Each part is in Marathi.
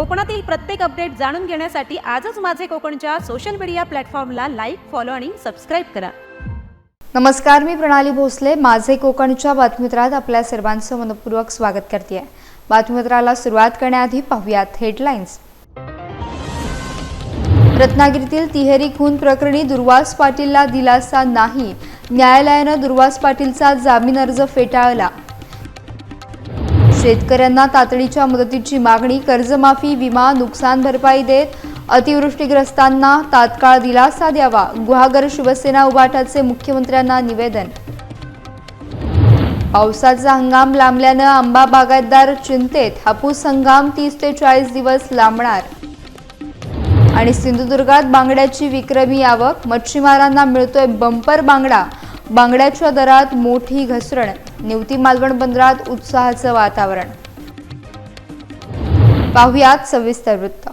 कोकणातील प्रत्येक अपडेट जाणून घेण्यासाठी आजच माझे कोकणच्या सोशल मीडिया प्लॅटफॉर्मला लाईक फॉलो आणि सबस्क्राईब करा. नमस्कार मी प्रणाली भोसले. माझे कोकणच्या बातमीपत्रात आपल्या सर्वांचं मनपूर्वक स्वागत करते बातमीपत्राला सुरुवात करण्याआधी पाहूयात हेडलाईन्स रत्नागिरीतील तिहेरी खून प्रकरणी दुर्वास पाटीलला दिलासा नाही. न्यायालयानं दुर्वास पाटीलचा जामीन अर्ज फेटाळला. शेतकऱ्यांना तातडीच्या मदतीची मागणी कर्जमाफी विमा नुकसान भरपाई देत अतिवृष्टीग्रस्तांना तात्काळ दिलासा द्यावा. गुहागर शिवसेना उभाटाचे मुख्यमंत्र्यांना निवेदन. पावसाचा हंगाम लांबल्यानं आंबा बागायतदार चिंतेत. हापूस हंगाम तीस ते चाळीस दिवस लांबणार. आणि सिंधुदुर्गात बांगड्याची विक्रमी आवक. मच्छीमारांना मिळतोय बंपर बांगडा. बांगड्याच्या दरात मोठी घसरण निवती मालवण बंदरात उत्साहाचं वातावरण. पाहुयात सविस्तर वृत्त.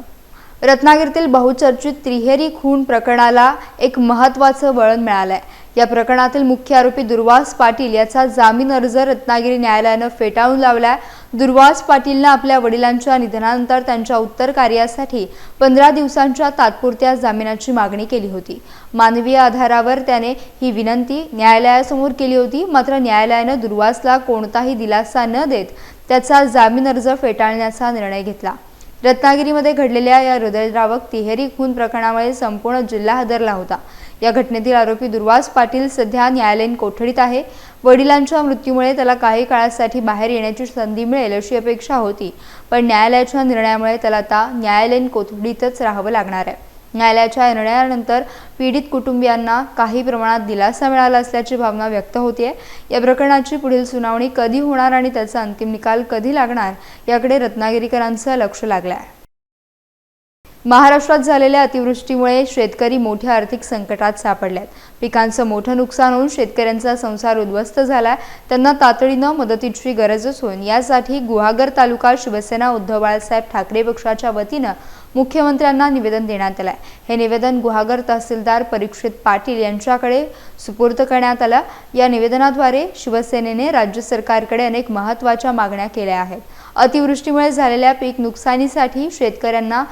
रत्नागिरीतील बहुचर्चित त्रिहेरी खून प्रकरणाला एक महत्त्वाचं वळण मिळालंय. या प्रकरणातील मुख्य आरोपी दुर्वास पाटील याचा जामीन अर्ज रत्नागिरी न्यायालयानं फेटाळून लावलाय दुर्वास पाटीलनं आपल्या वडिलांच्या निधनानंतर त्यांच्या उत्तर कार्यासाठी पंधरा दिवसांच्या तात्पुरत्या जामिनाची मागणी केली होती. मानवीय आधारावर त्याने ही विनंती न्यायालयासमोर केली होती. मात्र न्यायालयानं दुर्वासला कोणताही दिलासा न देत त्याचा जामीन अर्ज फेटाळण्याचा निर्णय घेतला. रत्नागिरीमध्ये घडलेल्या या हृदयद्रावक तिहेरी खून प्रकरणामुळे संपूर्ण जिल्हा हादरला होता. या घटनेतील आरोपी दुर्वास पाटील सध्या न्यायालयीन कोठडीत आहे. वडिलांच्या मृत्यूमुळे त्याला काही काळासाठी बाहेर येण्याची संधी मिळेल अशी अपेक्षा होती पण न्यायालयाच्या निर्णयामुळे त्याला आता न्यायालयीन कोठडीतच राहावं लागणार आहे. न्यायालयाच्या निर्णयानंतर पीडित कुटुंबियांना काही प्रमाणात दिलासा मिळाला असल्याची भावना व्यक्त होतीये. या प्रकरणाची पुढील सुनावणी कधी होणार आणि त्याचा अंतिम निकाल कधी लागणार याकडे रत्नागिरीकरांचं लक्ष लागलं आहे महाराष्ट्रात झालेल्या अतिवृष्टीमुळे शेतकरी मोठ्या आर्थिक संकटात सापडल्यात. पिकांचं मोठं नुकसान होऊन शेतकऱ्यांचा संसार उद्ध्वस्त झाला त्यांना तातडीनं मदतीची गरज असून यासाठी गुहागर तालुका शिवसेना उद्धव बाळासाहेब ठाकरे पक्षाच्या वतीनं मुख्यमंत्र्यांना निवेदन देण्यात आलं हे निवेदन गुहागर तहसीलदार परीक्षित पाटील यांच्याकडे सुपूर्द करण्यात आलं. या निवेदनाद्वारे शिवसेनेने राज्य सरकारकडे अनेक महत्त्वाच्या मागण्या केल्या आहेत. अतिवृष्टीमुळे झालेल्या पीक नुकसानीसाठी शेतकऱ्यांना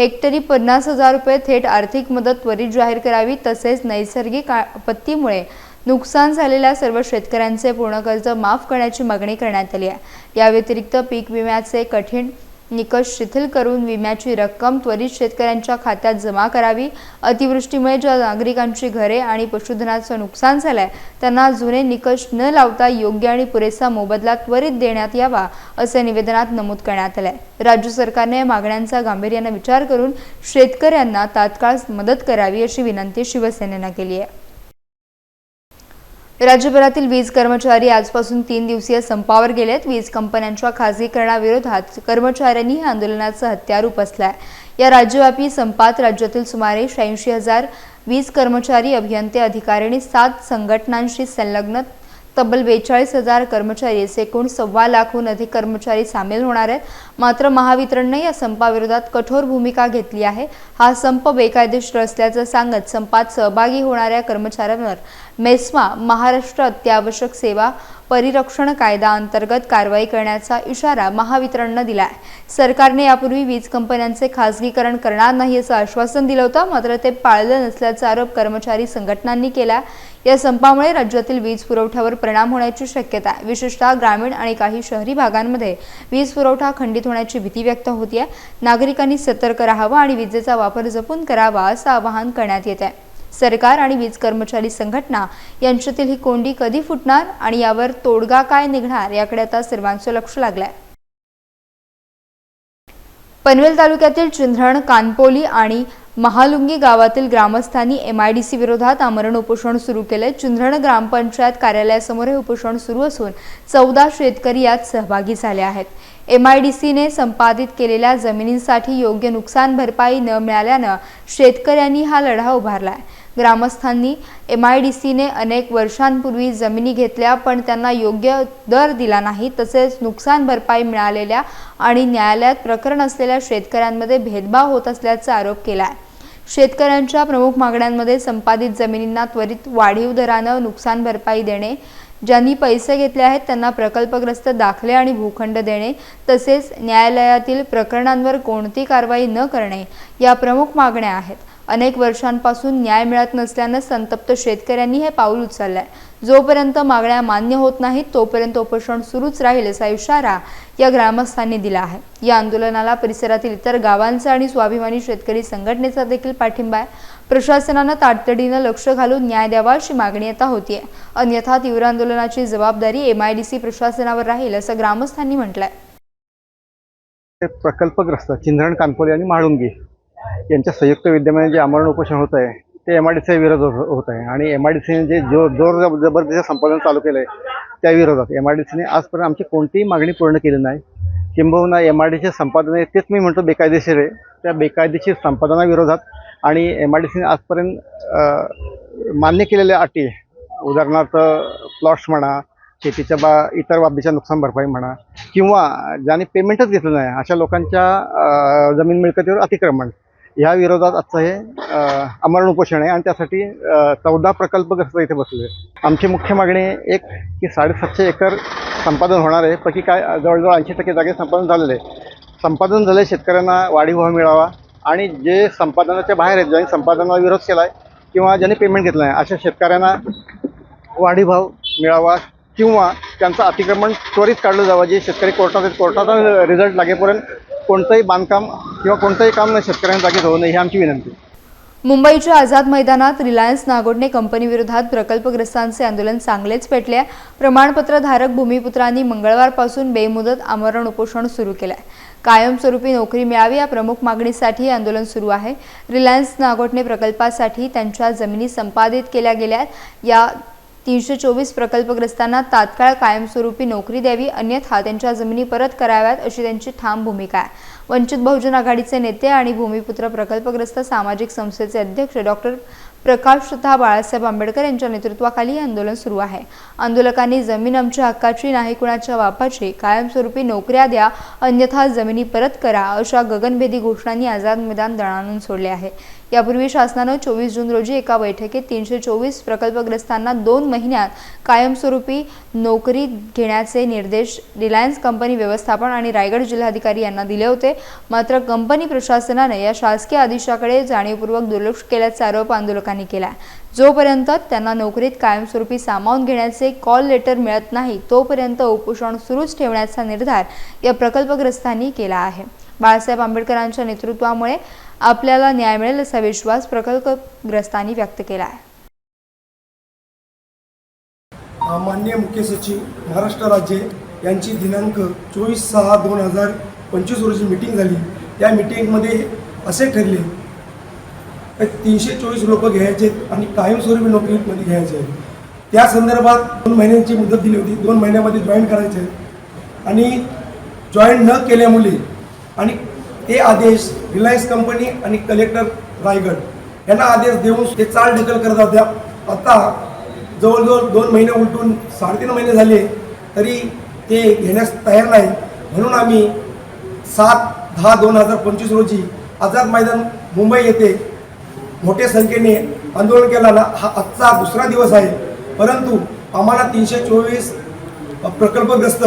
हेक्टरी पन्नास हजार रुपये थेट आर्थिक मदत त्वरित जाहीर करावी तसेच नैसर्गिक आपत्तीमुळे नुकसान झालेल्या सर्व शेतकऱ्यांचे पूर्ण कर्ज माफ करण्याची मागणी करण्यात आली आहे. या व्यतिरिक्त पीक विम्याचे कठीण निकष शिथिल करून विम्याची रक्कम त्वरित शेतकऱ्यांच्या खात्यात जमा करावी. अतिवृष्टीमुळे ज्या नागरिकांची घरे आणि पशुधनाचं नुकसान झालंय त्यांना जुने निकष न लावता योग्य आणि पुरेसा मोबदला त्वरित देण्यात यावा असे निवेदनात नमूद करण्यात आलंय. राज्य सरकारने मागण्यांचा गांभीर्यानं विचार करून शेतकऱ्यांना तात्काळ मदत करावी अशी विनंती शिवसेनेनं केली आहे. राज्यभरातील वीज कर्मचारी आजपासून तीन दिवसीय संपावर गेलेत. वीज कंपन्यांच्या खासगीकरणाविरोधात कर्मचाऱ्यांनी हे आंदोलनाचं हत्यार उपसलाय. या राज्यव्यापी संपात राज्यातील सुमारे शहाऐंशी हजार वीज कर्मचारी अभियंते अधिकारी आणि सात संघटनांशी संलग्न तब्बल बेचाळीस हजार कर्मचारी असे एकूण सव्वा लाखहून अधिक कर्मचारी सामील होणार आहेत. मात्र महावितरणने या संपाविरोधात कठोर भूमिका घेतली आहे. हा संप बेकायदेशीर असल्याचं सांगत संपात सहभागी होणाऱ्या कर्मचाऱ्यांवर मेस्मा महाराष्ट्र अत्यावश्यक सेवा परिरक्षण कायदा अंतर्गत कारवाई करण्याचा इशारा महावितरणनं दिला आहे सरकारने यापूर्वी वीज कंपन्यांचे खासगीकरण करणार नाही असं आश्वासन दिलं होतं मात्र ते पाळलं नसल्याचा आरोप कर्मचारी संघटनांनी केला या संपामुळे राज्यातील वीज पुरवठ्यावर परिणाम होण्याची शक्यता आहे. विशेषतः ग्रामीण आणि काही शहरी भागांमध्ये वीज पुरवठा खंडित होण्याची भीती व्यक्त होतीये. नागरिकांनी सतर्क राहावं आणि विजेचा वापर जपून करावा असं आवाहन करण्यात येत आहे सरकार आणि वीज कर्मचारी संघटना यांच्यातील ही कोंडी कधी फुटणार आणि यावर तोडगा काय निघणार याकडे आता सर्वांचं लक्ष लागलंय. पनवेल तालुक्यातील चिंधरण कानपोली आणि महालुंगी गावातील ग्रामस्थांनी एम आय डी सी विरोधात आमरण उपोषण सुरू केले. चुंद्रण ग्रामपंचायत कार्यालयासमोर हे उपोषण सुरू असून चौदा शेतकरी यात सहभागी झाले आहेत. एम आय डी सीने संपादित केलेल्या जमिनींसाठी योग्य नुकसान भरपाई न मिळाल्यानं शेतकऱ्यांनी हा लढा उभारला आहे ग्रामस्थांनी एम आय डी सीने अनेक वर्षांपूर्वी जमिनी घेतल्या पण त्यांना योग्य दर दिला नाही तसेच नुकसान भरपाई मिळालेल्या आणि न्यायालयात प्रकरण असलेल्या शेतकऱ्यांमध्ये भेदभाव होत असल्याचा आरोप केला आहे शेतकऱ्यांच्या प्रमुख मागण्यांमध्ये संपादित जमिनींना त्वरित वाढीव दरानं नुकसान भरपाई देणे ज्यांनी पैसे घेतले आहेत त्यांना प्रकल्पग्रस्त दाखले आणि भूखंड देणे तसेच न्यायालयातील प्रकरणांवर कोणती कारवाई न करणे या प्रमुख मागण्या आहेत. अनेक वर्षांपासून न्याय मिळत नसल्यानं संतप्त शेतकऱ्यांनी हे पाऊल उचललंय. जोपर्यंत मागण्या मान्य होत नाहीत तोपर्यंत उपोषण सुरूच राहील असा इशारा या ग्रामस्थांनी दिला आहे. या आंदोलनाला परिसरातील इतर गावांचा आणि स्वाभिमानी शेतकरी संघटनेचा देखील पाठिंबा आहे. प्रशासनानं तातडीनं लक्ष घालून न्याय द्यावा अशी मागणी आता होतीये. अन्यथा तीव्र आंदोलनाची जबाबदारी एमआयडीसी प्रशासनावर राहील असं ग्रामस्थांनी म्हटलंय. प्रकल्पग्रस्त चिंधरण कानपोले आणि म्हाळुंगी यांच्या संयुक्त विद्यमाने जे आमरण उपोषण होत आहे ते एम आय डी सी विरोध होत होत आहे. आणि एम आय डी सीने जे जो जोर जबरदस्त संपादन चालू केलं आहे त्या विरोधात एम आय डी सीने आजपर्यंत आमची कोणतीही मागणी पूर्ण केली नाही. किंबहुना एम आय डी सी संपादन आहे तेच मी म्हणतो बेकायदेशीर आहे. त्या बेकायदेशीर संपादनाविरोधात आणि एम आय डी सीने आजपर्यंत मान्य केलेल्या अटी उदाहरणार्थ प्लॉट्स म्हणा शेतीच्या बा इतर बाबीच्या नुकसान भरपाई म्हणा किंवा ज्याने पेमेंटच घेतलं नाही अशा लोकांच्या जमीन मिळकतीवर अतिक्रमण ह्या विरोधात आजचं हे अमरण उपोषण आहे. आणि त्यासाठी चौदा प्रकल्पग्रस्त इथे बसले आमची मुख्य मागणी एक की साडेसातशे एकर संपादन होणार आहे. पैकी काय जवळजवळ ऐंशी टक्के जागे संपादन झालेले आहे संपादन झाले शेतकऱ्यांना वाढीव भाव मिळावा आणि जे संपादनाच्या बाहेर आहेत ज्यांनी संपादनाला विरोध केला आहे किंवा ज्यांनी पेमेंट घेतलं आहे अशा शेतकऱ्यांना वाढीभाव मिळावा किंवा त्यांचं अतिक्रमण त्वरित काढलं जावं. जे शेतकरी कोर्टात आहेत कोर्टाचा रिझल्ट लागेपर्यंत कोणतंही बांधकाम किंवा कोणतंही काम शेतकऱ्यांच्या जागेत होऊ नये ही आमची विनंती. मुंबईच्या आझाद मैदानात रिलायन्स नागोडणे कंपनीविरोधात प्रकल्पग्रस्तांचे आंदोलन चांगलेच पेटले प्रमाणपत्रधारक भूमिपुत्रांनी मंगळवारपासून बेमुदत आमरण उपोषण सुरू केलं आहे कायमस्वरूपी नोकरी मिळावी या प्रमुख मागणीसाठी हे आंदोलन सुरू आहे. रिलायन्स नागोटने प्रकल्पासाठी त्यांच्या जमिनी संपादित केल्या गेल्या या तीनशे चोवीस प्रकल्पग्रस्तांना तात्काळ कायमस्वरूपी नोकरी द्यावी अन्यथा त्यांच्या जमिनी परत कराव्यात अशी त्यांची ठाम भूमिका आहे. वंचित बहुजन आघाडीचे नेते आणि भूमिपुत्र प्रकल्पग्रस्त सामाजिक संस्थेचे अध्यक्ष डॉक्टर प्रकाश बाळासाहेब आंबेडकर यांच्या नेतृत्वाखाली हे आंदोलन सुरू आहे. आंदोलकांनी जमीन आमच्या हक्काची नाही कुणाच्या बापाची कायमस्वरूपी नोकऱ्या द्या अन्यथा जमिनी परत करा अशा गगनभेदी घोषणांनी आझाद मैदान दणाणून सोडले आहे. यापूर्वी शासनानं चोवीस जून रोजी एका बैठकीत तीनशे चोवीस प्रकल्पग्रस्तांना दोन महिन्यात कायमस्वरूपी नोकरी घेण्याचे निर्देश रिलायन्स कंपनी व्यवस्थापन आणि रायगड जिल्हाधिकारी यांना दिले होते. मात्र कंपनी प्रशासनाने या शासकीय आदेशाकडे जाणीवपूर्वक दुर्लक्ष केल्याचा आरोप आंदोलकांनी केला. जोपर्यंत त्यांना नोकरीत कायमस्वरूपी सामावून घेण्याचे कॉल लेटर मिळत नाही तोपर्यंत उपोषण सुरूच ठेवण्याचा निर्धार या प्रकल्पग्रस्तांनी केला आहे. बाळासाहेब आंबेडकरांच्या नेतृत्वामुळे आपल्याला न्याय मिळेल असा विश्वास प्रकल्पग्रस्तांनी व्यक्त केला आहे. माननीय मुख्य सचिव महाराष्ट्र राज्य यांची दिनांक चोवीस सहा दोन हजार पंचवीस रोजी मिटिंग झाली. त्या मिटिंगमध्ये असे ठरले तीनशे चोवीस लोक घ्यायचे आणि कायमस्वरूपी नोकरीमध्ये घ्यायचे. आहेत त्या संदर्भात दोन महिन्यांची मुदत दिली होती. दोन महिन्यामध्ये जॉईन करायचे. आणि जॉईन न केल्यामुळे आणि ते आदेश रिलायन्स कंपनी आणि कलेक्टर रायगड यांना आदेश देऊन ते चाल ढकल करत होत्या. आता जवळजवळ दोन महिने उलटून साडेतीन महिने झाले तरी ते घेण्यास तयार नाही. म्हणून आम्ही सात दहा दोन हजार पंचवीस रोजी आझाद मैदान मुंबई येथे मोठ्या संख्येने आंदोलन केला हा आजचा दुसरा दिवस आहे. परंतु आम्हाला तीनशे चोवीस प्रकल्पग्रस्त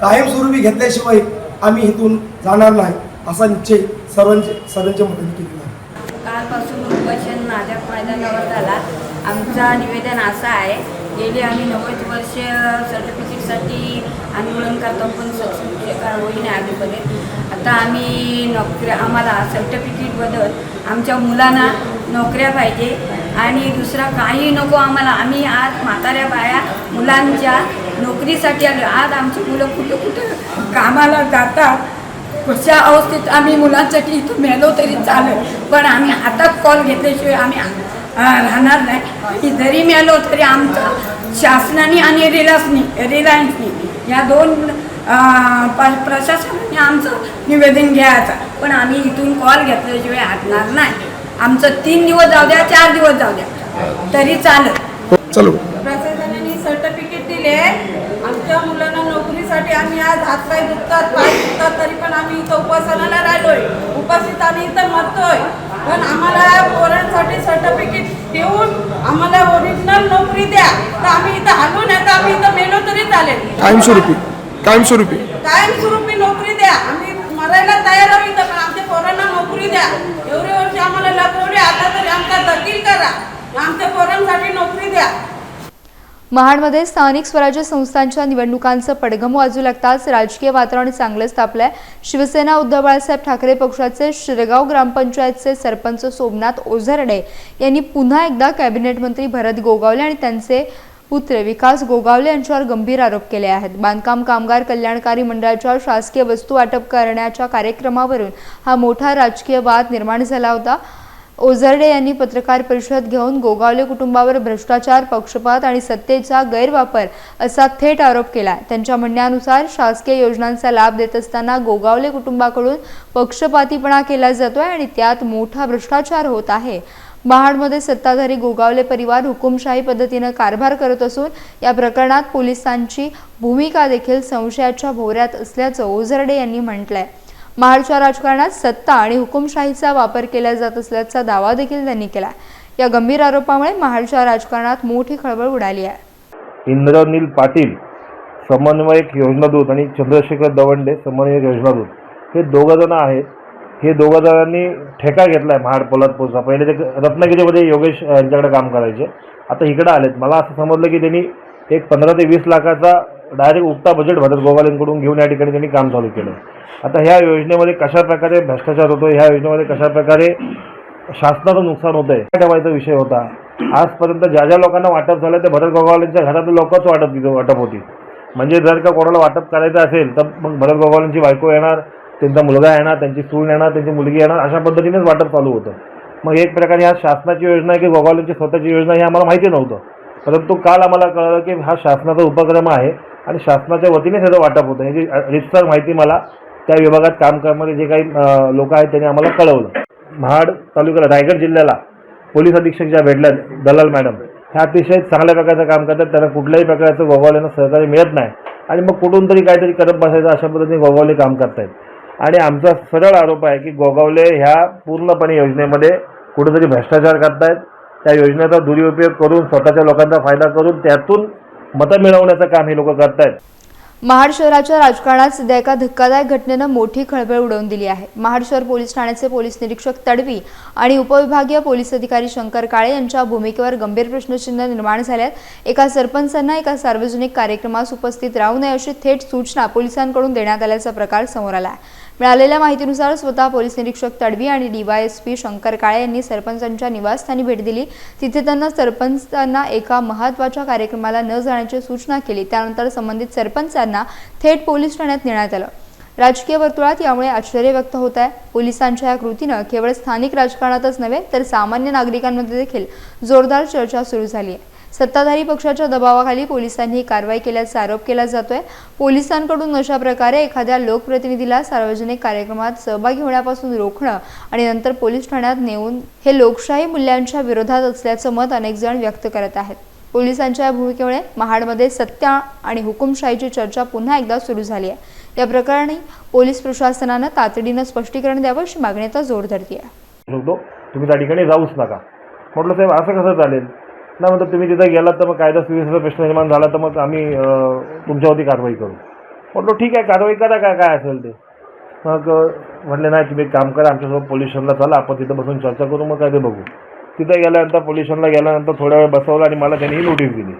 कायमस्वरूपी घेतल्याशिवाय आम्ही इथून जाणार नाही असा निश्चय सर्वांचे सर्वांच्या मताने केलेला आहे. कालपासून उपोषण माझ्या मैदानावर झाला. आमचा निवेदन असं आहे गेली आम्ही नव्वद वर्ष सर्टिफिकेटसाठी आंदोलन करतो पण सक्सेस होई नाही आता आम्ही नोकऱ्या आम्हाला सर्टिफिकेटबद्दल आमच्या मुलांना नोकऱ्या पाहिजे. आणि दुसरा काही नको आम्हाला. आम्ही आज म्हाताऱ्या बाया मुलांच्या नोकरीसाठी आलो आज आमची मुलं कुठं कुठं कामाला जातात? कशा अवस्थेत आम्ही मुलांसाठी इथं मेलो तरी चालेल. पण आम्ही हातात कॉल घेतल्याशिवाय आम्ही राहणार नाही. जरी मेलो तरी आमचा शासनाने आणि रिलायन्सनी रिलायन्सनी या दोन प्रशासनाने आमचं निवेदन घ्यायचं. पण आम्ही इथून कॉल घेतल्याशिवाय हटणार नाही. आमचं तीन दिवस जाऊ द्या चार दिवस जाऊ द्या. तरी चालेल. चलो. प्रशासनाने सर्टिफिकेट दिले. आमच्या मुलांना पोरांसाठी आम्ही आज हातपाय दुखतात पाय दुखतात तरी पण आम्ही इथं उपासनाला राहिलोय उपासित आम्ही इथं मरतोय. पण आम्हाला पोरांसाठी सर्टिफिकेट देऊन आम्हाला ओरिजिनल नोकरी द्या. तर आम्ही इथं हलू नाही तर आम्ही इथं मेलो तरी चालेल. कायमस्वरूपी कायमस्वरूपी. कायमस्वरूपी नोकरी द्या. आम्ही मरायला तयार आहोत इथं पण आमच्या पोरांना नोकरी द्या. एवढे वर्ष आम्हाला लपवले आता तरी आमचा दखील करा. आमच्या पोरांसाठी नोकरी द्या. महाडमध्ये स्थानिक स्वराज्य संस्थांच्या निवडणुकांचं पडघम वाजू लागताच राजकीय वातावरण चांगलंच तापलंय. शिवसेना उद्धव बाळासाहेब ठाकरे पक्षाचे शिरगाव ग्रामपंचायतचे सरपंच सोमनाथ ओझरडे यांनी पुन्हा एकदा कॅबिनेट मंत्री भरत गोगावले आणि त्यांचे पुत्र विकास गोगावले यांच्यावर गंभीर आरोप केले आहेत. बांधकाम कामगार कल्याणकारी मंडळाच्या शासकीय वस्तू वाटप करण्याच्या कार्यक्रमावरून हा मोठा राजकीय वाद निर्माण झाला होता. ओझरडे यांनी पत्रकार परिषद घेऊन गोगावले कुटुंबावर भ्रष्टाचार पक्षपात आणि सत्तेचा गैरवापर असा थेट आरोप केला. त्यांच्या म्हणण्यानुसार शासकीय योजनांचा लाभ देत असताना गोगावले कुटुंबाकडून पक्षपातीपणा केला जातोय आणि त्यात मोठा भ्रष्टाचार होत आहे. महाडमध्ये सत्ताधारी गोगावले परिवार हुकुमशाही पद्धतीनं कारभार करत असून या प्रकरणात पोलिसांची भूमिका देखील संशयाच्या भोवऱ्यात असल्याचं ओझरडे यांनी म्हटलंय. महाडच्या राजकारणात सत्ता आणि हुकुमशाहीचा वापर केला जात असल्याचा दावा देखील त्यांनी केला या गंभीर आरोपामुळे महाडच्या राजकारणात मोठी खळबळ उडाली आहे. इंद्रनील पाटील समन्वयक योजनादूत आणि चंद्रशेखर दवंडे समन्वयक योजनादूत हे दोघं जण आहेत. हे दोघं जणांनी ठेका घेतला आहे महाड पोलादपूरचा. पहिले ते रत्नागिरीमध्ये योगेश यांच्याकडे काम करायचे. आता इकडे आलेत. मला असं समजलं की त्यांनी एक पंधरा ते वीस लाखाचा डायरेक्ट उक्ता बजेट भरत गोवाल्यांकडून घेऊन या ठिकाणी त्यांनी काम चालू केलं आता ह्या योजनेमध्ये कशा प्रकारे भ्रष्टाचार होतो ह्या योजनेमध्ये कशा प्रकारे शासनाचं नुकसान होत आहे ठेवायचा विषय होता? आजपर्यंत ज्या ज्या लोकांना वाटप झालं ते भरत गोगावलेंच्या घरातले लोकच वाटप तिथं वाटप होती म्हणजे जर का कोणाला वाटप करायचं असेल तर मग भरत गोगावलेंची बायको येणार त्यांचा मुलगा येणार त्यांची सून येणार त्यांची मुलगी येणार अशा पद्धतीनेच वाटप चालू होतं. मग एक प्रकारे ह्या शासनाची योजना आहे की गोगावलेंची स्वतःची योजना ही आम्हाला माहिती नव्हतं. परंतु काल आम्हाला कळलं की हा शासनाचा उपक्रम आहे आणि शासनाच्या वतीने त्याचं वाटप होतं. ह्याची रितसर माहिती मला त्या विभागात काम करणारे जे काही लोक आहेत त्यांनी आम्हाला कळवलं. महाड तालुक्याला रायगड जिल्ह्याला पोलीस अधीक्षक ज्या भेटल्या दलाल मॅडम ह्या अतिशय चांगल्या प्रकारचं काम करतात. त्यांना कुठल्याही प्रकारचं गोगावलेनं सहकार्य मिळत नाही. आणि मग कुठून तरी काहीतरी करत बसायचं अशा पद्धतीने गोगावले काम करतायत. आणि आमचा सरळ आरोप आहे की गोगावले ह्या पूर्णपणे योजनेमध्ये कुठेतरी भ्रष्टाचार करतायत. त्या योजनेचा दुरुपयोग करून स्वतःच्या लोकांचा फायदा करून त्यातून मतं मिळवण्याचं काम हे लोक करतायत. महाड शहराच्या राजकारणात सध्या एका धक्कादायक घटनेनं मोठी खळबळ उडवून दिली आहे. महाड शहर पोलीस ठाण्याचे पोलीस निरीक्षक तडवी आणि उपविभागीय पोलीस अधिकारी शंकर काळे यांच्या भूमिकेवर गंभीर प्रश्नचिन्ह निर्माण झाल्यात एका सरपंचांना एका सार्वजनिक कार्यक्रमास उपस्थित राहू नये अशी थेट सूचना पोलिसांकडून देण्यात आल्याचा प्रकार समोर आला आहे. मिळालेल्या माहितीनुसार स्वतः पोलीस निरीक्षक तडवी आणि डीवायएसपी शंकर काळे यांनी सरपंचांच्या निवासस्थानी भेट दिली. तिथे त्यांना सरपंचांना एका महत्त्वाच्या कार्यक्रमाला न जाण्याची सूचना केली. त्यानंतर संबंधित सरपंचांना थेट पोलीस ठाण्यात नेण्यात आलं. राजकीय वर्तुळात यामुळे आश्चर्य व्यक्त होत आहे. पोलिसांच्या या कृतीनं केवळ स्थानिक राजकारणातच नव्हे तर सामान्य नागरिकांमध्ये देखील जोरदार चर्चा सुरू झाली आहे. सत्ताधारी पक्षाच्या दबावाखाली पोलिसांनी ही कारवाई केल्याचा आरोप केला जातोय. पोलिसांकडून अशा प्रकारे एखाद्या लोकप्रतिनिधीला सार्वजनिक कार्यक्रमात सहभागी होण्यापासून रोखणं आणि नंतर पोलीस ठाण्यात नेऊन हे लोकशाही मूल्यांच्या विरोधात असल्याचं मत अनेक जण व्यक्त करत आहेत. पोलिसांच्या या भूमिकेमुळे महाडमध्ये सत्ता आणि हुकुमशाहीची चर्चा पुन्हा एकदा सुरू झाली आहे. या प्रकरणी पोलीस प्रशासनानं तातडीनं स्पष्टीकरण द्यावं अशी मागणी आता जोर धरती आहे तुम्ही त्या ठिकाणी जाऊच नका. म्हटलं साहेब असं कसं चालेल? नाही म्हणतात तुम्ही तिथं गेलात तर मग कायदा सुव्यवस्थेचा प्रश्न निर्माण झाला तर मग आम्ही तुमच्यावरती कारवाई करू. म्हटलं ठीक आहे कारवाई करा काय काय असेल ते. मग म्हटले नाही तुम्ही एक काम करा आमच्यासोबत पोलीस स्टेशनला चला आपण तिथं बसून चर्चा करू मग काय ते बघू. तिथं गेल्यानंतर पोलीस स्टेशनला गेल्यानंतर थोड्या वेळ बसवलं आणि मला त्यांनी नोटीस दिली.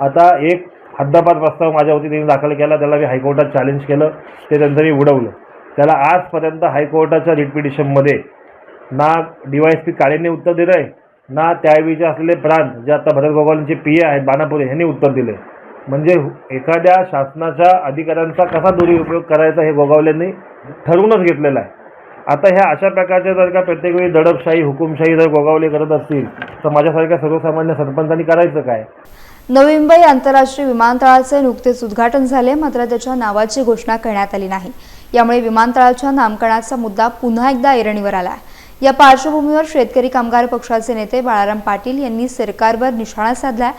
आता एक हद्दपात प्रस्ताव माझ्यावरती त्यांनी दाखल केला त्याला मी हायकोर्टात चॅलेंज केलं ते त्यांचं मी उडवलं. त्याला आजपर्यंत हायकोर्टाच्या रिट पिटिशनमध्ये ना डी वाय एस पी काळेंनी उत्तर दिलं आहे ना त्यावेळीचे असलेले प्रांत जे आता भरत गोगावलेंचे पी ए आहेत बाणापुरे ह्यांनी उत्तर दिले. म्हणजे एखाद्या शासनाच्या अधिकाऱ्यांचा कसा दुरुपयोग करायचा हे गोगावलेंनी ठरवूनच घेतलेलं आहे. आता ह्या अशा प्रकारच्या जर का प्रत्येक वेळी दडपशाही हुकुमशाही जर गोगावले करत असतील तर माझ्यासारख्या सर्वसामान्य सरपंचांनी करायचं काय? नवी मुंबई आंतरराष्ट्रीय विमानतळाचे नुकतेच उद्घाटन झाले मात्र त्याच्या नावाची घोषणा करण्यात आली नाही. यामुळे विमानतळाच्या नामकरणाचा मुद्दा पुन्हा एकदा ऐरणीवर आला आहे. या पार्श्वभूमीवर शेतकरी कामगार पक्षाचे नेते बाळाराम पाटील यांनी सरकारवर निशाणा साधला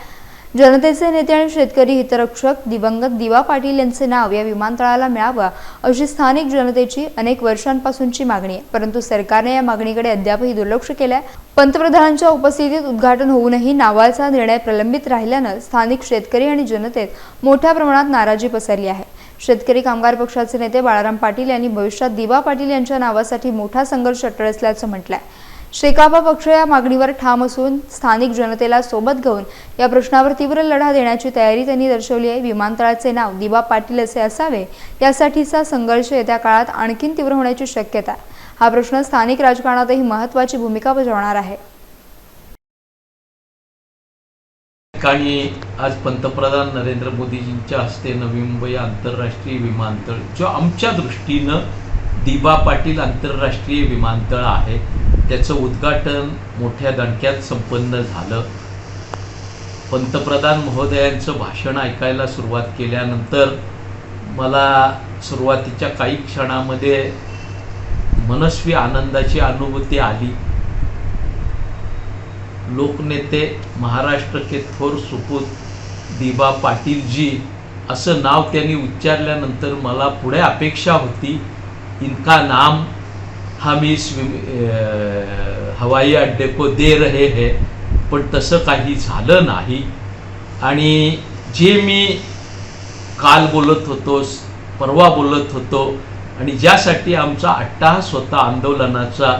जनतेचे नेते आणि शेतकरी हितरक्षक दिवंगत दिवा पाटील यांचे नाव या विमानतळाला मिळावं अशी स्थानिक जनतेची अनेक वर्षांपासूनची मागणी आहे. परंतु सरकारने या मागणीकडे अद्यापही दुर्लक्ष केलंय. पंतप्रधानांच्या उपस्थितीत उद्घाटन होऊनही नावाचा निर्णय प्रलंबित राहिल्यानं स्थानिक शेतकरी आणि जनतेत मोठ्या प्रमाणात नाराजी पसरली आहे. शेतकरी कामगार पक्षाचे नेते बाळाराम पाटील यांनी भविष्यात दिवा पाटील यांच्या नावासाठी मोठा संघर्ष टळसल्याचं म्हटलंय. शेकापा पक्ष या मागणीवर ठाम असून स्थानिक जनतेला सोबत घेऊन या प्रश्नावर तीव्र लढा देण्याची तयारी त्यांनी दर्शवली आहे. विमानतळाचे नाव दिवा पाटील असे असावे यासाठीचा संघर्ष येत्या काळात आणखीन तीव्र होण्याची शक्यता हा प्रश्न स्थानिक राजकारणातही महत्त्वाची भूमिका बजावणार आहे. ठिकाणी आज पंतप्रधान नरेंद्र मोदीजींच्या हस्ते नवी मुंबई आंतरराष्ट्रीय विमानतळ जो आमच्या दृष्टीनं दिबा पाटील आंतरराष्ट्रीय विमानतळ आहे त्याचं उद्घाटन मोठ्या दणक्यात संपन्न झालं. पंतप्रधान महोदयांचं भाषण ऐकायला सुरुवात केल्यानंतर मला सुरुवातीच्या काही क्षणामध्ये मनस्वी आनंदाची अनुभूती आली. लोकनेते महाराष्ट्र के थोर सुपूत दिबा पाटीलजी असं नाव त्यांनी उच्चारल्यानंतर मला पुढे अपेक्षा होती इनका नाम हम इस विम- हवाई अड्डे को दे रहे है पण तसं काही झालं नाही. आणि जे मी काल बोलत होतो परवा बोलत होतो आणि ज्यासाठी आमचा अट्टाहास होता आंदोलनाचा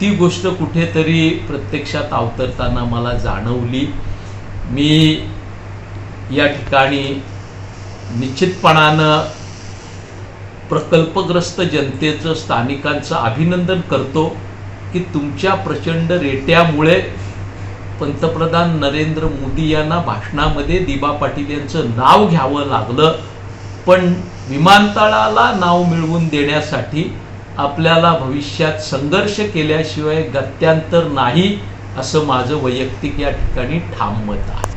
ती गोष्ट कुठेतरी प्रत्यक्षात अवतरताना मला जाणवली. मी या ठिकाणी निश्चितपणानं प्रकल्पग्रस्त जनतेचं स्थानिकांचं अभिनंदन करतो की तुमच्या प्रचंड रेट्यामुळे पंतप्रधान नरेंद्र मोदी यांना भाषणामध्ये दिबा पाटील यांचं नाव घ्यावं लागलं. पण विमानतळाला नाव मिळवून देण्यासाठी आपल्याला भविष्यात संघर्ष केल्याशिवाय गत्यांतर नाही असं माझं वैयक्तिक या ठिकाणी ठाम मत आहे.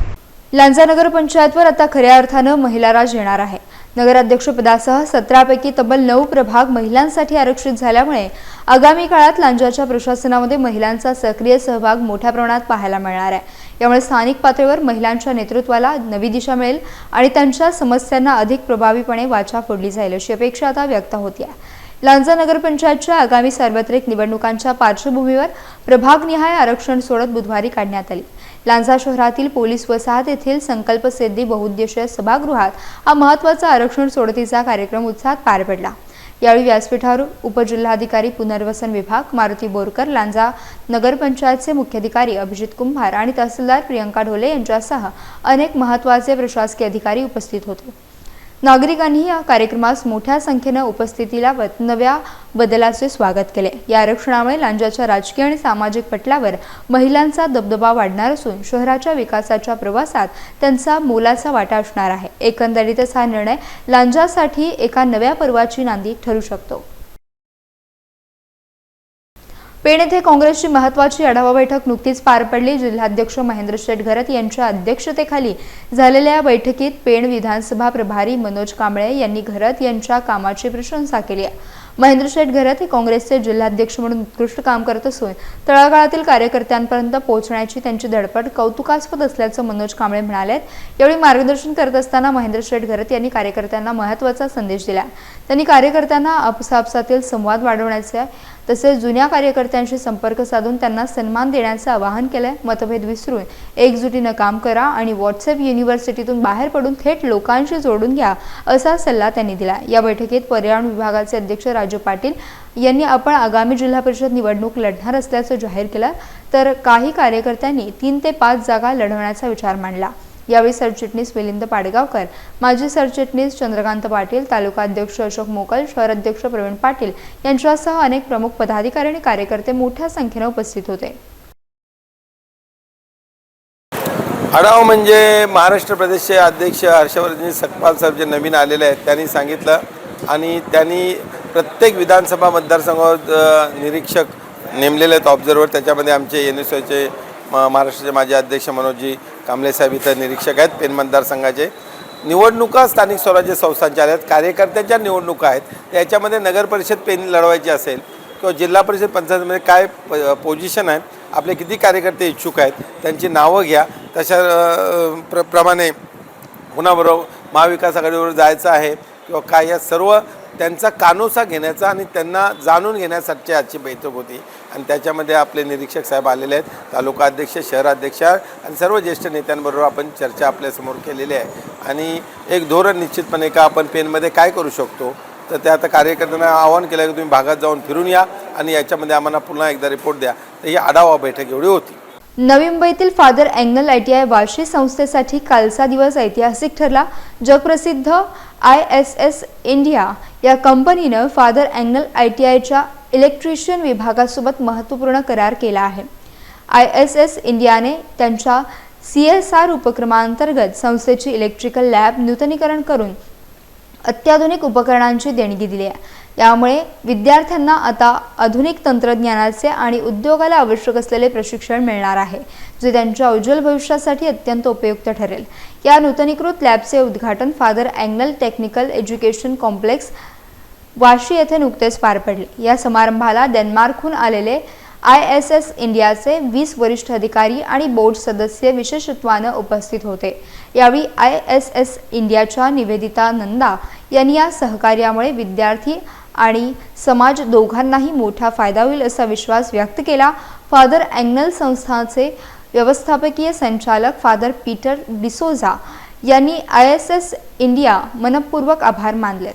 लांजा नगर पंचायतवर आता खऱ्या अर्थानं महिला राज येणार आहे. नगराध्यक्षपदासह सतरापैकी तब्बल नऊ प्रभाग महिलांसाठी आरक्षित झाल्यामुळे आगामी काळात लांजाच्या प्रशासनामध्ये महिलांचा सक्रिय सहभाग मोठ्या प्रमाणात पाहायला मिळणार आहे. यामुळे स्थानिक पातळीवर महिलांच्या नेतृत्वाला नवी दिशा मिळेल आणि त्यांच्या समस्यांना अधिक प्रभावीपणे वाचा फोडली जाईल अशी अपेक्षा आता व्यक्त होती आहे. लांजा नगरपंचायतच्या आगामी सार्वत्रिक निवडणुकांच्या पार्श्वभूमीवर प्रभागनिहाय आरक्षण सोडत बुधवारी काढण्यात आली. लांजा शहरातील पोलीस वसाहत येथील संकल्प सिद्धी बहुउद्देशीय सभागृहात हा महत्त्वाचा आरक्षण सोडतीचा कार्यक्रम उत्साहात पार पडला. यावेळी व्यासपीठावर उपजिल्हाधिकारी पुनर्वसन विभाग मारुती बोरकर लांजा नगरपंचायतचे मुख्याधिकारी अभिजित कुंभार आणि तहसीलदार प्रियंका ढोले यांच्यासह अनेक महत्त्वाचे प्रशासकीय अधिकारी उपस्थित होते. नागरिकांनी या कार्यक्रमास मोठ्या संख्येनं उपस्थिती लावत नव्या बदलाचे स्वागत केले. या आरक्षणामुळे लांजाच्या राजकीय आणि सामाजिक पटलावर महिलांचा दबदबा वाढणार असून शहराच्या विकासाच्या प्रवासात त्यांचा मोलाचा वाटा असणार आहे. एकंदरीतच हा निर्णय लांजासाठी एका नव्या पर्वाची नांदी ठरू शकतो. पेण येथे काँग्रेसची महत्वाची आढावा बैठक नुकतीच पार पडली. जिल्हाध्यक्ष महेंद्र शेठ घरत यांच्या अध्यक्षतेखाली झालेल्या या बैठकीत पेण विधानसभा प्रभारी मनोज कांबळे यांनी घरत यांच्या कामाची प्रशंसा केली. महेंद्र शेठ घरत हे काँग्रेसचे जिल्हाध्यक्ष म्हणून उत्कृष्ट काम करत असून तळागाळातील कार्यकर्त्यांपर्यंत पोहोचण्याची त्यांची धडपड कौतुकास्पद असल्याचं मनोज कांबळे म्हणाले यावेळी मार्गदर्शन करत असताना महेंद्र शेठ घरत यांनी कार्यकर्त्यांना महत्त्वाचा संदेश दिला. त्यांनी कार्यकर्त्यांना आपसापसातील संवाद वाढवण्याचे तसेच जुन्या कार्यकर्त्यांशी संपर्क साधून त्यांना सन्मान देण्याचं आवाहन केलंय. मतभेद विसरून एकजुटीनं काम करा आणि व्हॉट्सअप युनिव्हर्सिटीतून बाहेर पडून थेट लोकांशी जोडून घ्या असा सल्ला त्यांनी दिला. या बैठकीत पर्यावरण विभागाचे अध्यक्ष राजू पाटील यांनी आपण आगामी जिल्हा परिषद निवडणूक लढणार असल्याचं जाहीर केलं तर काही कार्यकर्त्यांनी तीन ते पाच जागा लढवण्याचा विचार मांडला. यावेळी सरचिटणीस मिलिंद पाडगावकर माजी सरचिटणीस चंद्रकांत पाटील तालुका अध्यक्ष अशोक मोकल शहर अध्यक्ष प्रवीण पाटील यांच्यासह अनेक प्रमुख पदाधिकारी आणि कार्यकर्ते मोठ्या संख्येने उपस्थित होते. आढावा म्हणजे महाराष्ट्र प्रदेशचे अध्यक्ष हर्षवर्धन सकपाल साहेब जे नवीन आलेले आहेत त्यांनी सांगितलं आणि त्यांनी प्रत्येक विधानसभा मतदारसंघावर निरीक्षक नेमलेले आहेत ऑब्झर्वर त्याच्यामध्ये आमचे एन एस ओचे महाराष्ट्राचे माजी अध्यक्ष मनोजजी कांबळे साहेब इथं निरीक्षक आहेत पेन मतदारसंघाचे. निवडणुका स्थानिक स्वराज्य संस्थांच्या आल्या आहेत कार्यकर्त्यांच्या निवडणुका आहेत. त्याच्यामध्ये नगर परिषद पेन लढवायची असेल किंवा जिल्हा परिषद पंचायतमध्ये काय प पोझिशन आहे आपले किती कार्यकर्ते इच्छुक आहेत त्यांची नावं घ्या. तशा प्र प्रमाणे कुणाबरोबर महाविकास आघाडीवर जायचं आहे किंवा काय या सर्व त्यांचा कानोसा घेण्याचा आणि त्यांना जाणून घेण्यासाठी आजची बैठक होती. आणि त्याच्यामध्ये आपले निरीक्षक साहेब आलेले आहेत. तालुका अध्यक्ष शहराध्यक्ष आणि सर्व ज्येष्ठ नेत्यांबरोबर आपण चर्चा आपल्यासमोर केलेली आहे. आणि एक धोरण निश्चितपणे का आपण पेनमध्ये काय करू शकतो? तर ते आता कार्यकर्त्यांना आवाहन केलं की तुम्ही भागात जाऊन फिरून या आणि याच्यामध्ये आम्हाला पुन्हा एकदा रिपोर्ट द्या. तर ही आढावा बैठक एवढी होती. नवी मुंबईतील Father Agnel I T I Vashi संस्थेसाठी कालचा दिवस ऐतिहासिक ठरला. जगप्रसिद्ध आय एस एस इंडिया या कंपनीनं फादर अँगल आय टी आयच्या इलेक्ट्रिशियन विभागासोबत महत्त्वपूर्ण करार केला आहे. आय एस एस इंडियाने त्यांच्या सी एस आर उपक्रमांतर्गत संस्थेची इलेक्ट्रिकल लॅब नूतनीकरण करून अत्याधुनिक उपकरणांची देणगी दिली आहे. यामुळे विद्यार्थ्यांना आता आधुनिक तंत्रज्ञानाचे आणि उद्योगाला आवश्यक असलेले प्रशिक्षण मिळणार आहे जे त्यांच्या उज्ज्वल भविष्यासाठी अत्यंत उपयुक्त ठरेल. या नूतनीकृत लॅबचे उद्घाटन Father Agnel technical education complex Vashi येथे नुकतेच पार पडले. या समारंभाला डेन्मार्कहून आलेले आय एस एस इंडियाचे वीस वरिष्ठ अधिकारी आणि बोर्ड सदस्य विशेषत्वानं उपस्थित होते. यावेळी आय एस एस इंडियाच्या निवेदिता नंदा यांनी या सहकार्यामुळे विद्यार्थी आणि समाज दोघांनाही मोठा फायदा होईल असा विश्वास व्यक्त केला. फादर अँगल संस्थाचे व्यवस्थापकीय संचालक फादर पीटर डिसोझा यांनी आय एस एस इंडिया मनपूर्वक आभार मानले.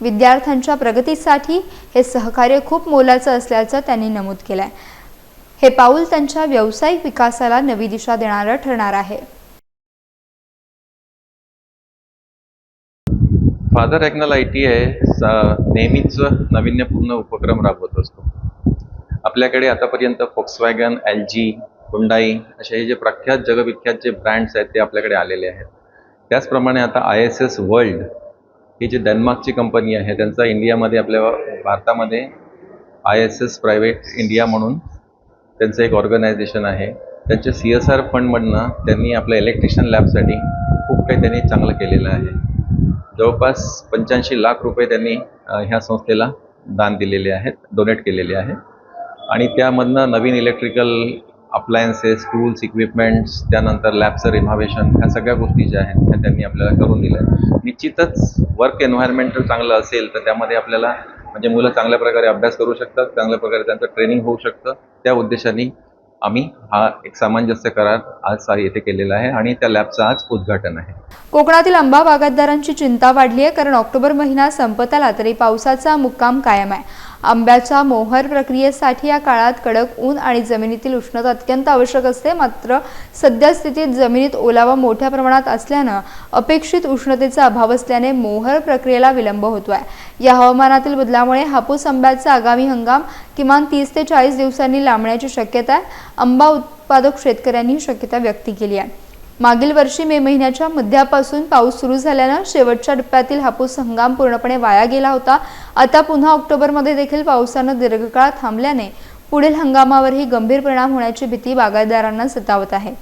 विद्यार्थ्यांच्या प्रगतीसाठी हे सहकार्य खूप मोलाचं असल्याचं त्यांनी नमूद केलंय. हे पाऊल त्यांच्या व्यावसायिक विकासाला नवी दिशा देणारं ठरणार आहे. फादर ॲग्नल आय टी आहे नेहमीच नाविन्यपूर्ण उपक्रम राबवत असतो. आपल्याकडे आतापर्यंत फोक्सवॅगन एल जी हुंडाई असे हे जे प्रख्यात जगविख्यात जे ब्रँड्स आहेत ते आपल्याकडे आलेले आहेत. त्याचप्रमाणे आता आय एस एस वर्ल्ड ही जी डेन्मार्कची कंपनी आहे त्यांचा इंडियामध्ये आपल्या भारतामध्ये I S S private India म्हणून त्यांचं एक ऑर्गनायझेशन आहे. त्यांच्या सी एस आर फंडमधनं त्यांनी आपल्या इलेक्ट्रिशियन लॅबसाठी खूप काही त्यांनी चांगलं केलेलं आहे. जवळपास पंच्याऐंशी लाख रुपये त्यांनी ह्या संस्थेला दान दिलेले आहेत डोनेट केलेले आहे. आणि त्यामधनं नवीन इलेक्ट्रिकल अप्लायन्सेस टूल्स इक्विपमेंट्स त्यानंतर लॅबचं रिनोव्हेशन ह्या सगळ्या गोष्टी ज्या आहेत त्या त्यांनी आपल्याला करून दिल्या निश्चितच वर्क एन्व्हायरमेंट चांगलं असेल तर त्यामध्ये आपल्याला म्हणजे मुलं चांगल्या प्रकारे अभ्यास करू शकतात चांगल्या प्रकारे त्यांचं ट्रेनिंग होऊ शकतं. त्या उद्देशाने आम्ही हा एक सामंजस्य करार आज येथे केलेला आहे आणि त्या लॅबचं आज उद्घाटन आहे. कोकणातील आंबा बागायतदारांची चिंता वाढली आहे कारण ऑक्टोबर महिना संपत आला तरी पावसाचा मुक्काम कायम आहे. आंब्याच्या मोहर प्रक्रियेसाठी या काळात कडक ऊन आणि जमिनीतील उष्णता अत्यंत आवश्यक असते. मात्र सध्या स्थितीत जमिनीत ओलावा मोठ्या प्रमाणात असल्यानं अपेक्षित उष्णतेचा अभाव असल्याने मोहर प्रक्रियेला विलंब होतोय. या हवामानातील बदलामुळे हापूस आंब्याचा आगामी हंगाम किमान तीस ते चाळीस दिवसांनी लांबण्याची शक्यता आहे. आंबा उत्पादक शेतकऱ्यांनी शक्यता व्यक्त केली आहे. मागील वर्षी मे महिन्याच्या मध्यापासून पाऊस सुरू झाल्यानं शेवटच्या टप्प्यातील हापूस हंगाम पूर्णपणे वाया गेला होता. आता पुन्हा ऑक्टोबरमध्ये देखील पावसानं दीर्घकाळ थांबल्याने पुढील हंगामावरही गंभीर परिणाम होण्याची भीती बागायतदारांना सतावत आहे.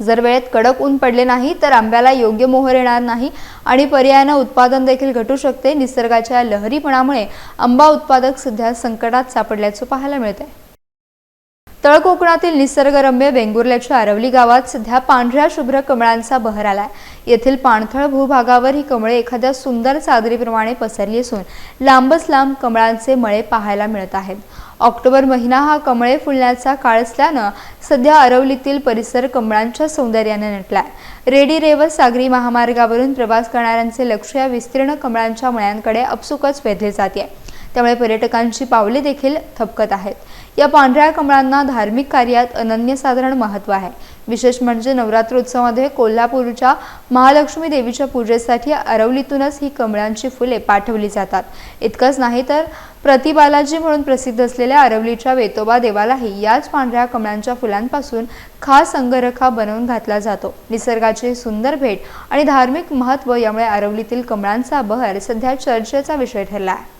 जर वेळेत कडक ऊन पडले नाही तर आंब्याला योग्य मोहर येणार नाही आणि पर्यायानं उत्पादन देखील घटू शकते. निसर्गाच्या लहरीपणामुळे आंबा उत्पादक सध्या संकटात सापडल्याचं पाहायला मिळत आहे तळ कोकणातील निसर्गरम्य वेंगुर्ल्याच्या आरवली गावात सध्या पांढऱ्या शुभ्र कमळांचा बहर आलाय. येथील पाणथळ भूभागावर ही कमळे एखाद्या सुंदर चादरीप्रमाणे पसरली असून लांबच लांब कमळांचे मळे पाहायला मिळत आहेत. ऑक्टोबर महिना हा कमळे फुलण्याचा काळ असल्यानं सध्या अरवलीतील परिसर कमळांच्या सौंदर्याने नटलाय. रेडी रेवस सागरी महामार्गावरून प्रवास करणाऱ्यांचे लक्ष या विस्तीर्ण कमळांच्या मळ्यांकडे अपसुकच वेधले जाते त्यामुळे पर्यटकांची पावले देखील थपकत आहेत. या पांढऱ्या कमळांना धार्मिक कार्यात अनन्यसाधारण महत्त्व आहे. विशेष म्हणजे नवरात्रोत्सवामध्ये कोल्हापूरच्या महालक्ष्मी देवीच्या पूजेसाठी अरवलीतूनच ही कमळांची फुले पाठवली जातात. इतकंच नाही तर प्रतिबालाजी म्हणून प्रसिद्ध असलेल्या अरवलीच्या वेतोबा देवालाही याच पांढऱ्या कमळांच्या फुलांपासून खास अंगरखा बनवून घातला जातो. निसर्गाची सुंदर भेट आणि धार्मिक महत्त्व यामुळे अरवलीतील कमळांचा बहर सध्या चर्चेचा विषय ठरला आहे.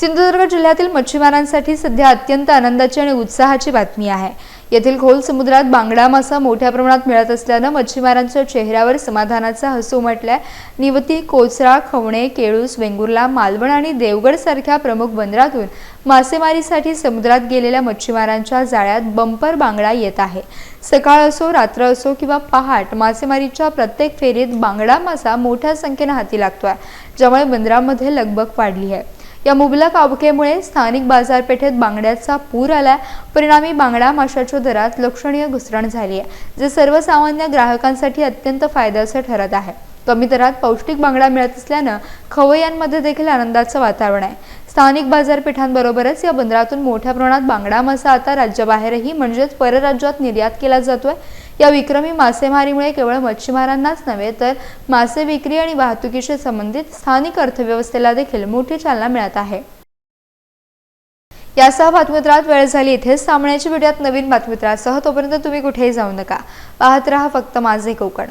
सिंधुदुर्ग जिल्ह्यातील मच्छीमारांसाठी सध्या अत्यंत आनंदाची आणि उत्साहाची बातमी आहे. येथील खोल समुद्रात बांगडा मासा मोठ्या प्रमाणात मिळत असल्यानं मच्छीमारांच्या चेहऱ्यावर समाधानाचा हसू उमटलाय. निवती कोचरा खवणे केळूस वेंगुर्ला मालवण आणि देवगड सारख्या प्रमुख बंदरातून मासेमारीसाठी समुद्रात गेलेल्या मच्छीमारांच्या जाळ्यात बंपर बांगडा येत आहे. सकाळ असो रात्र असो किंवा पहाट मासेमारीच्या प्रत्येक फेरीत बांगडा मासा मोठ्या संख्येनं हाती लागतोय ज्यामुळे बंदरामध्ये लगबग वाढली आहे. या मुबलक आवकेमुळे स्थानिक बाजारपेठेत बांगड्याचा पूर आलाय. परिणामी बांगडा माशाच्या दरात लक्षणीय घसरण झाली आहे जे सर्वसामान्य ग्राहकांसाठी अत्यंत फायद्याचं ठरत आहे. कमी दरात पौष्टिक बांगडा मिळत असल्यानं खवय्यांमध्ये देखील आनंदाचं वातावरण आहे. स्थानिक बाजारपेठांबरोबरच या बंदरातून मोठ्या प्रमाणात बांगडा मासा आता राज्याबाहेरही म्हणजेच परराज्यात निर्यात केला जातोय. या विक्रमी मासेमारीमुळे केवळ मच्छीमारांनाच नव्हे तर मासे विक्री आणि वाहतुकीशी संबंधित स्थानिक अर्थव्यवस्थेला देखील मोठी चालना मिळत आहे. यासह बातमीत्रात वेळ झाली. इथेच सामन्याची भेटूयात नवीन बातमीत्रासह तोपर्यंत तुम्ही कुठेही जाऊ नका. पाहत राहा फक्त माझे कोकण.